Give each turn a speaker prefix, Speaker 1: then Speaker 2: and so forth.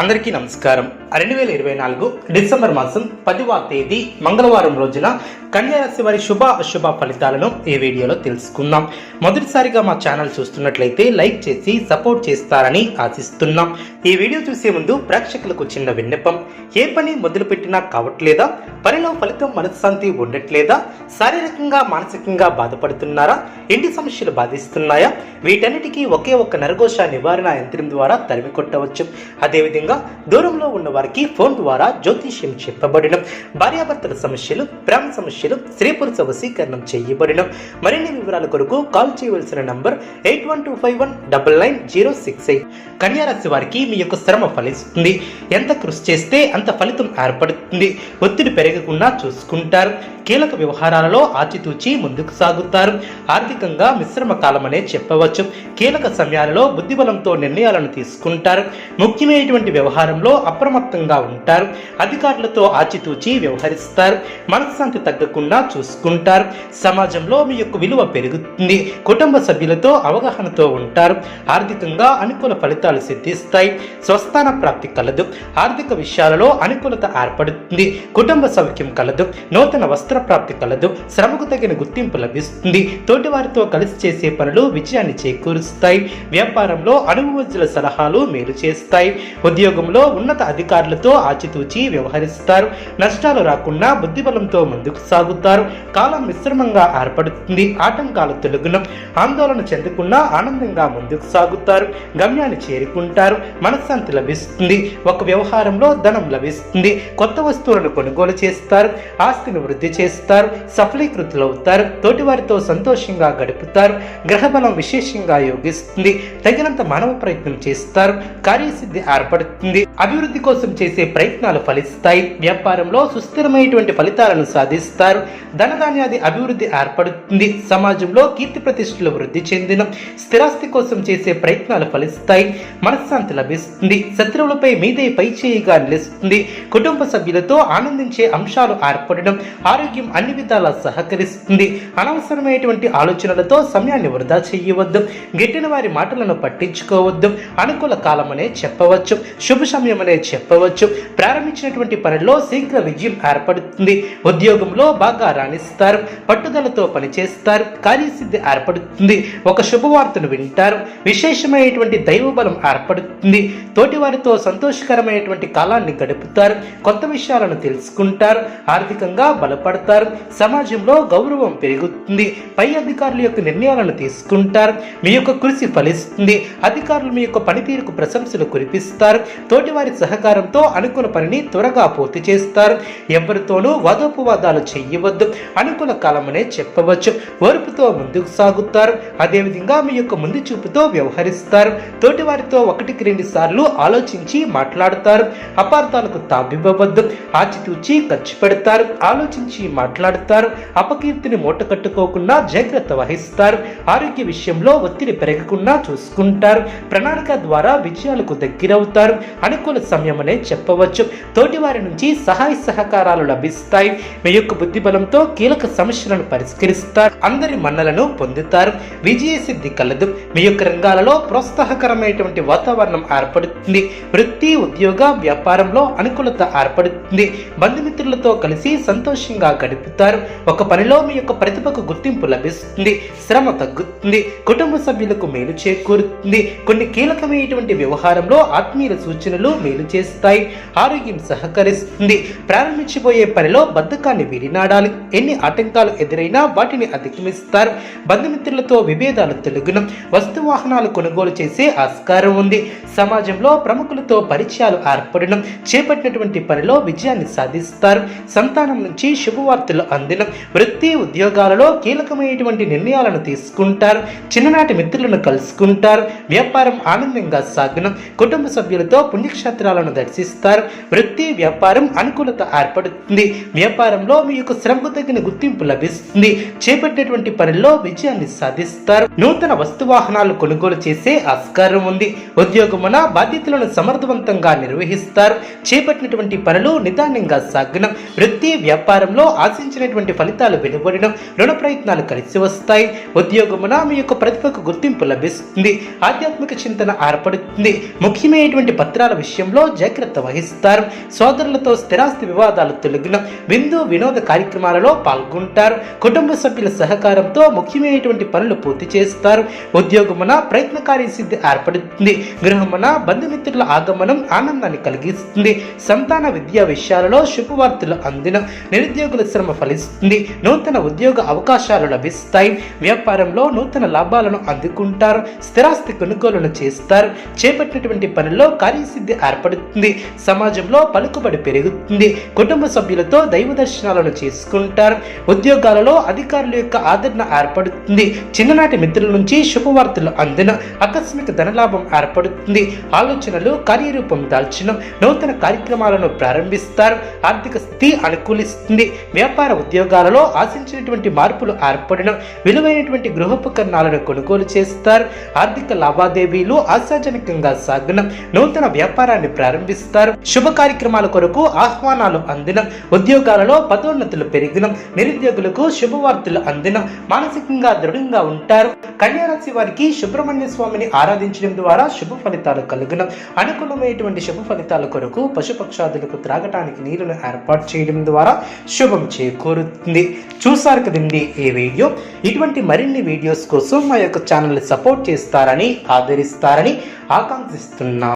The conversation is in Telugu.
Speaker 1: అందరికీ నమస్కారం. రెండు వేల ఇరవై నాలుగు డిసెంబర్ మాసం పదివ తేదీ మంగళవారం రోజున కన్యారాశి వారి శుభ అశుభ ఫలితాలను ఈ వీడియోలో తెలుసుకుందాం. మొదటిసారిగా మా ఛానల్ చూస్తున్నట్లయితే లైక్ చేసి సపోర్ట్ చేస్తారని ఆశిస్తున్నాం. ఈ వీడియో చూసే ముందు ప్రేక్షకులకు చిన్న విన్నపం. ఏ పని మొదలుపెట్టినా కావట్లేదా? పనిలో ఫలితం మనశ్శాంతి ఉండట్లేదా? శారీరకంగా మానసికంగా బాధపడుతున్నారా? ఇంటి సమస్యలు బాధిస్తున్నాయా? వీటన్నిటికీ ఒకే ఒక్క నరఘోష నివారణ యంత్రం ద్వారా తరిమి కొట్టవచ్చు అదేవిధంగా దూరంలో ఉన్న వారికి ఫోన్ ద్వారా జ్యోతిష్యం చెప్పబడిన. భార్యాభర్తల సమస్యలు ప్రేమ సమస్యలు స్త్రీ పురుష వశీకరణం చేయబడిన. మరిన్ని వివరాల కొరకు కాల్ చేయవలసిన number eight one two five one double nine zero six eight. కన్యారాశి వారికి మీ యొక్క శ్రమ ఫలిస్తుంది. ఎంత కృషి చేస్తే అంత ఫలితం ఏర్పడుతుంది. ఒత్తిడి పెరగకుండా చూసుకుంటారు. కీలక వ్యవహారాలలో ఆచితూచి ముందుకు సాగుతారు. ఆర్థికంగా మిశ్రమ కాలమనే చెప్పవచ్చు. కీలక సమయాలలో బుద్ధిబలంతో నిర్ణయాలను తీసుకుంటారు. ముఖ్యమైనటువంటి వ్యవహారంలో అప్రమత్తంగా ఉంటారు. అధికారులతో ఆచితూచి వ్యవహరిస్తారు. మనశ్శాంతి తగ్గకుండా చూసుకుంటారు. సమాజంలో మీ యొక్క విలువ పెరుగుతుంది. కుటుంబ సభ్యులతో అవగాహనతో ఉంటారు. ఆర్థికంగా అనుకూల ఫలితాలు సిద్ధిస్తాయి. స్వస్థాన ప్రాప్తి కలదు. ఆర్థిక విషయాలలో అనుకూలత ఏర్పడుతుంది. కుటుంబ సౌఖ్యం కలదు. నూతన వస్త్ర ప్రాప్తి కలదు. శ్రమకు తగిన గుర్తింపు లభిస్తుంది. తోటివారితో కలిసి చేసే పనులు విజయాన్ని చేకూరుస్తాయి. వ్యాపారంలో అనుభవజ్ఞుల సలహాలు మేలు చేస్తాయి. ఉద్యోగంలో ఉన్నత అధికారులతో ఆచితూచి వ్యవహరిస్తారు. నష్టాలు రాకుండా బుద్ధిబలంతో ముందుకు సాగుతారు. కాలం మిశ్రమంగా ఏర్పడుతుంది. ఆటంకాలు తొలగునం. ఆందోళన చెందకుండా ఆనందంగా ముందుకు సాగుతారు. గమ్యాన్ని చేరుకుంటారు. మనశ్శాంతి లభిస్తుంది. ఒక వ్యవహారంలో ధనం లభిస్తుంది. కొత్త వస్తువులను కొనుగోలు చేస్తారు. ఆస్తిని వృద్ధి చేస్తారు సఫలీకృతులవుతారు తోటివారితో సంతోషంగా గడుపుతారు గ్రహబలం విశేషంగా యోగిస్తుంది తగినంత మానవ ప్రయత్నం చేస్తారు కార్యసిద్ధి ఏర్పడుతుంది అభివృద్ధి కోసం చేసే ప్రయత్నాలు ఫలిస్తాయి వ్యాపారంలో సుస్థిరమైనటువంటి ఫలితాలను సాధిస్తారు ధనధాన్యాది అభివృద్ధి ఏర్పడుతుంది సమాజంలో కీర్తి ప్రతిష్టలు వృద్ధి చెందిన స్థిరాస్తి కోసం చేసే ప్రయత్నాలు ఫలిస్తాయి మనశ్శాంతి లభిస్తుంది శత్రువులపై మీదే పై చేయిగా నిలుస్తుంది కుటుంబ సభ్యులతో ఆనందించే అంశాలు ఏర్పడడం ఆరోగ్య అన్ని విధాలా సహకరిస్తుంది. అనవసరమైనటువంటి ఆలోచనలతో సమయాన్ని వృధా చేయవద్దు. గిట్టిన వారి మాటలను పట్టించుకోవద్దు. అనుకూల కాలమనే చెప్పవచ్చు. శుభ సమయమనే చెప్పవచ్చు. ప్రారంభించినటువంటి పనుల్లో శీఘ్ర విజయం ఏర్పడుతుంది. ఉద్యోగంలో బాగా రాణిస్తారు. పట్టుదలతో పనిచేస్తారు. కార్యసిద్ధి ఏర్పడుతుంది. ఒక శుభవార్తను వింటారు. విశేషమైనటువంటి దైవ బలం ఏర్పడుతుంది. తోటివారితో సంతోషకరమైనటువంటి కాలాన్ని గడుపుతారు. కొత్త విషయాలను తెలుసుకుంటారు. ఆర్థికంగా బలపడతారు. సమాజంలో గౌరవం పెరుగుతుంది. పై అధికారుల యొక్క నిర్ణయాలను తీసుకుంటారు. మీ యొక్క కృషి ఫలిస్తుంది. అధికారులు మీ యొక్క పనితీరుకు ప్రశంసలు కురిపిస్తారు. తోటివారి సహకారంతో అనుకున్న పనిని త్వరగా పూర్తి చేస్తారు. ఎవరితోనూ వాదోపవాదాలు చేయవద్దు. అనుకూల కాలమనే చెప్పవచ్చు. ఓర్పుతో ముందుకు సాగుతారు. అదేవిధంగా మీ యొక్క ముందు చూపుతో వ్యవహరిస్తారు. తోటివారితో ఒకటికి రెండు సార్లు ఆలోచించి మాట్లాడతారు. అపార్థాలకు తాబివ్వవద్దు ఆచితూచి ఖర్చు పెడతారు. ఆలోచించి మాట్లాడతారు అపకీర్తిని మూట కట్టుకోకుండా జాగ్రత్త వహిస్తారు ఆరోగ్య విషయంలో ఒత్తిడి పెరగకుండా చూసుకుంటారు ప్రణాళిక ద్వారా విజయాలకు దగ్గరవుతారు అనుకూల సమయమనే చెప్పవచ్చు. తోటివారి నుంచి సహాయ సహకారాలు లభిస్తాయి. మీ యొక్క బుద్ధిబలంతో కీలక సమస్యలను పరిష్కరిస్తారు అందరి మన్నలను పొందుతారు. విజయ సిద్ధి కలదు. మీ యొక్క రంగాలలో ప్రోత్సాహకరమైనటువంటి వాతావరణం ఏర్పడుతుంది. వృత్తి ఉద్యోగ వ్యాపారంలో అనుకూలత ఏర్పడుతుంది. బంధుమిత్రులతో కలిసి సంతోషంగా గడుపుతారు ఒక పనిలో మీ యొక్క ప్రతిభకు గుర్తింపు లభిస్తుంది. శ్రమ తగ్గుతుంది. కుటుంబ సభ్యులకు మేలు చేకూరుతుంది. కొన్ని కీలకమైనటువంటి వ్యవహారంలో ఆత్మీయుల సూచనలు మేలు చేస్తాయి. ఆరోగ్యం సహకరిస్తుంది. ప్రారంభించబోయే పనిలో బద్ధకాన్ని విరినాడాలి ఎన్ని ఆటంకాలు ఎదురైనా వాటిని అధిగమిస్తారు. బంధుమిత్రులతో విభేదాలు తెలుగును వస్తు వాహనాలు కొనుగోలు చేసే ఆస్కారం ఉంది. సమాజంలో ప్రముఖులతో పరిచయాలు ఏర్పడడం చేపట్టినటువంటి పనిలో విజయాన్ని సాధిస్తారు. సంతానం నుంచి శుభవార్తలు అందిన వృత్తి ఉద్యోగాలలో కీలకమైనటువంటి నిర్ణయాలను తీసుకుంటారు. చిన్ననాటి మిత్రులను కలుసుకుంటారు. వ్యాపారం ఆనందంగా సాగును. కుటుంబ సభ్యులతో పుణ్యక్షేత్రాలను దర్శిస్తారు. వృత్తి వ్యాపారం అనుకూలత ఏర్పడుతుంది. వ్యాపారంలో మీ యొక్క శ్రమకు తగిన గుర్తింపు లభిస్తుంది. చేపట్టినటువంటి పనుల్లో విజయాన్ని సాధిస్తారు. నూతన వస్తు వాహనాలు కొనుగోలు చేసే ఆస్కారం ఉంది. ఉద్యోగమున బాధ్యతలను సమర్థవంతంగా నిర్వహిస్తారు. చేపట్టినటువంటి పనులు నిదానంగా సాగనం. వృత్తి వ్యాపారంలో ఆశించినటువంటి ఫలితాలు వెలువడడం రుణ ప్రయత్నాలు కలిసి వస్తాయి. ఉద్యోగమున మీ యొక్క ప్రతిభకు గుర్తింపు లభిస్తుంది. ఆధ్యాత్మిక చింతన ఏర్పడుతుంది. ముఖ్యమైనటువంటి పత్రాల విషయంలో జాగ్రత్త వహిస్తారు. సోదరులతో స్థిరాస్తి వివాదాలు తొలగిన విందు వినోద కార్యక్రమాలలో పాల్గొంటారు. కుటుంబ సభ్యుల సహకారంతో ముఖ్యమైనటువంటి పనులు పూర్తి చేస్తారు. ఉద్యోగమున ప్రయత్న కార్యసిద్ధి ఏర్పడుతుంది. గృహమున బంధుమిత్రుల ఆగమనం ఆనందాన్ని కలిగిస్తుంది. సంతాన విద్యా విషయాలలో శుభవార్తలు అందిన నిరుద్యోగుల శ్రమ ఫలిస్తుంది. నూతన ఉద్యోగ అవకాశాలు లభిస్తాయి. వ్యాపారంలో నూతన లాభాలను అందుకుంటారు. స్థిరాస్తి కొనుగోలును చేస్తారు. చేపట్టినటువంటి పనుల్లో కార్యసిద్ధి ఏర్పడుతుంది. సమాజంలో పలుకుబడి పెరుగుతుంది. కుటుంబ సభ్యులతో దైవ దర్శనాలను చేసుకుంటారు. ఉద్యోగాలలో అధికారుల యొక్క ఆదరణ ఏర్పడుతుంది. చిన్ననాటి మిత్రుల నుంచి శుభవార్తలు అందిన ఆకస్మిక ధనలాభం ఏర్పడుతుంది. ఆలోచనలు కార్యరూపం దాల్చిన నూతన కార్యక్రమాలను ప్రారంభిస్తారు. ఆర్థిక స్థితి అనుకూలిస్తుంది. వ్యాపార ఉద్యోగాలలో ఆశించినటువంటి మార్పులు ఏర్పడిన విలువైనటువంటి గృహోపకరణాలను కొనుగోలు చేస్తారు. ఆర్థిక లావాదేవీలు ఆశాజనకంగా సాగిన నూతన వ్యాపారాన్ని ప్రారంభిస్తారు. శుభ కార్యక్రమాల కొరకు ఆహ్వానాలు అందిన ఉద్యోగాలలో పదోన్నతులు పెరిగిన నిరుద్యోగులకు శుభవార్తలు అందిన మానసికంగా దృఢంగా ఉంటారు. కన్యారాశి వారికి సుబ్రహ్మణ్య స్వామిని ఆరాధించడం ద్వారా శుభ ఫలితాలు కలుగున అనుకూలమైనటువంటి శుభ ఫలితాల కొరకు పశుపక్షాదులకు త్రాగటానికి నీరును ఏర్పాటు చేయడం ద్వారా శుభం చేకూరుతుంది. చూసారు కదండి ఈ వీడియో? ఇటువంటి మరిన్ని వీడియోస్ కోసం మా యొక్క ఛానల్ని సపోర్ట్ చేస్తారని ఆదరిస్తారని ఆకాంక్షిస్తున్నాం.